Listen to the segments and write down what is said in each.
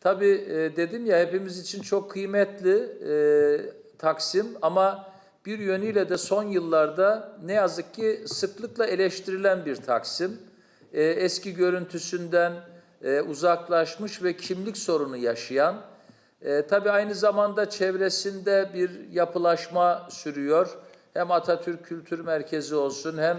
Tabii e, dedim ya hepimiz için çok kıymetli e, Taksim ama bir yönüyle de son yıllarda ne yazık ki sıklıkla eleştirilen bir Taksim. E, eski görüntüsünden e, uzaklaşmış ve kimlik sorunu yaşayan, e, tabii aynı zamanda çevresinde bir yapılaşma sürüyor. Hem Atatürk Kültür Merkezi olsun hem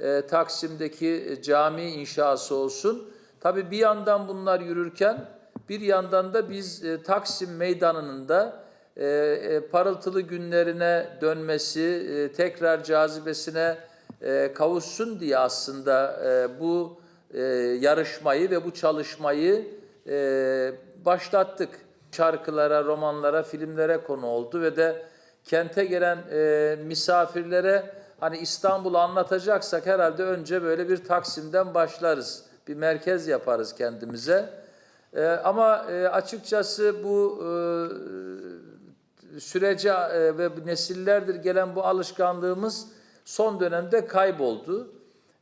e, Taksim'deki cami inşası olsun. Tabii bir yandan bunlar yürürken bir yandan da biz e, Taksim Meydanı'nın da e, e, parıltılı günlerine dönmesi, e, tekrar cazibesine e, kavuşsun diye aslında e, bu e, yarışmayı ve bu çalışmayı e, başlattık. Şarkılara, romanlara, filmlere konu oldu ve de kente gelen e, misafirlere hani İstanbul'u anlatacaksak herhalde önce böyle bir Taksim'den başlarız. Bir merkez yaparız kendimize. E, ama e, açıkçası bu e, sürece e, ve nesillerdir gelen bu alışkanlığımız son dönemde kayboldu.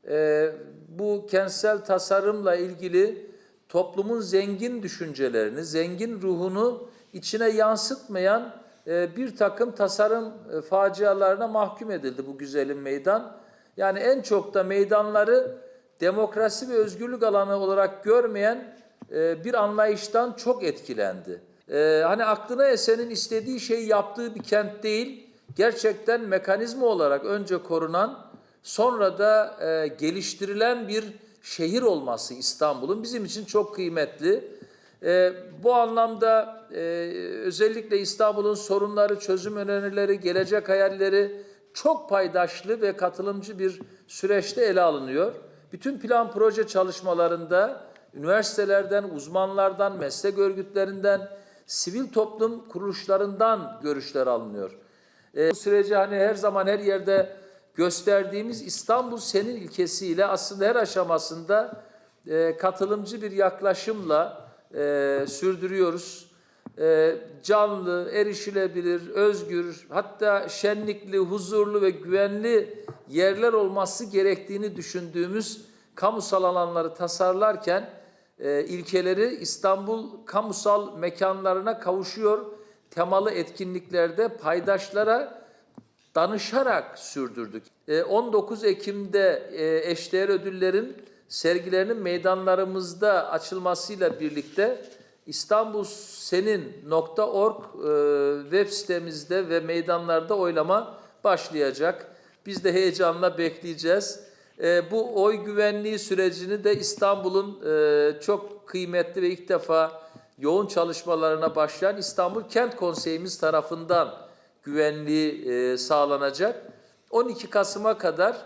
E, bu kentsel tasarımla ilgili toplumun zengin düşüncelerini, zengin ruhunu içine yansıtmayan e, bir takım tasarım e, facialarına mahkum edildi bu güzelim meydan. Yani en çok da meydanları demokrasi ve özgürlük alanı olarak görmeyen e, bir anlayıştan çok etkilendi. E, hani aklına esenin istediği şeyi yaptığı bir kent değil, gerçekten mekanizma olarak önce korunan, sonra da e, geliştirilen bir şehir olması İstanbul'un bizim için çok kıymetli. Bu anlamda özellikle İstanbul'un sorunları, çözüm önerileri, gelecek hayalleri çok paydaşlı ve katılımcı bir süreçte ele alınıyor. Bütün plan proje çalışmalarında üniversitelerden, uzmanlardan, meslek örgütlerinden, sivil toplum kuruluşlarından görüşler alınıyor. E, bu süreci hani her zaman her yerde gösterdiğimiz İstanbul Senin ilkesiyle aslında her aşamasında e, katılımcı bir yaklaşımla e, sürdürüyoruz. E, canlı, erişilebilir, özgür, hatta şenlikli, huzurlu ve güvenli yerler olması gerektiğini düşündüğümüz kamusal alanları tasarlarken e, ilkeleri İstanbul kamusal mekanlarına kavuşuyor. Temalı etkinliklerde paydaşlara danışarak sürdürdük. E, 19 Ekim'de e, eşdeğer ödüllerin sergilerinin meydanlarımızda açılmasıyla birlikte İstanbulsenin.org e, web sitemizde ve meydanlarda oylama başlayacak. Biz de heyecanla bekleyeceğiz. E, bu oy güvenliği sürecini de İstanbul'un e, çok kıymetli ve ilk defa yoğun çalışmalarına başlayan İstanbul Kent Konseyimiz tarafından güvenliği e, sağlanacak. 12 Kasım'a kadar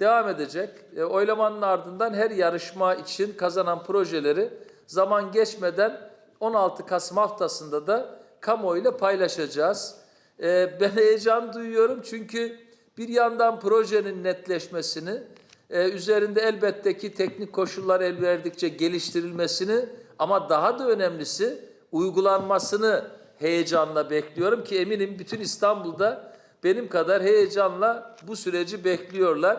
devam edecek. E, oylamanın ardından her yarışma için kazanan projeleri zaman geçmeden 16 Kasım haftasında da kamuoyuyla paylaşacağız. E, ben heyecan duyuyorum çünkü bir yandan projenin netleşmesini, e, üzerinde elbette ki teknik koşullar el verdikçe geliştirilmesini ama daha da önemlisi uygulanmasını heyecanla bekliyorum ki eminim bütün İstanbul'da benim kadar heyecanla bu süreci bekliyorlar.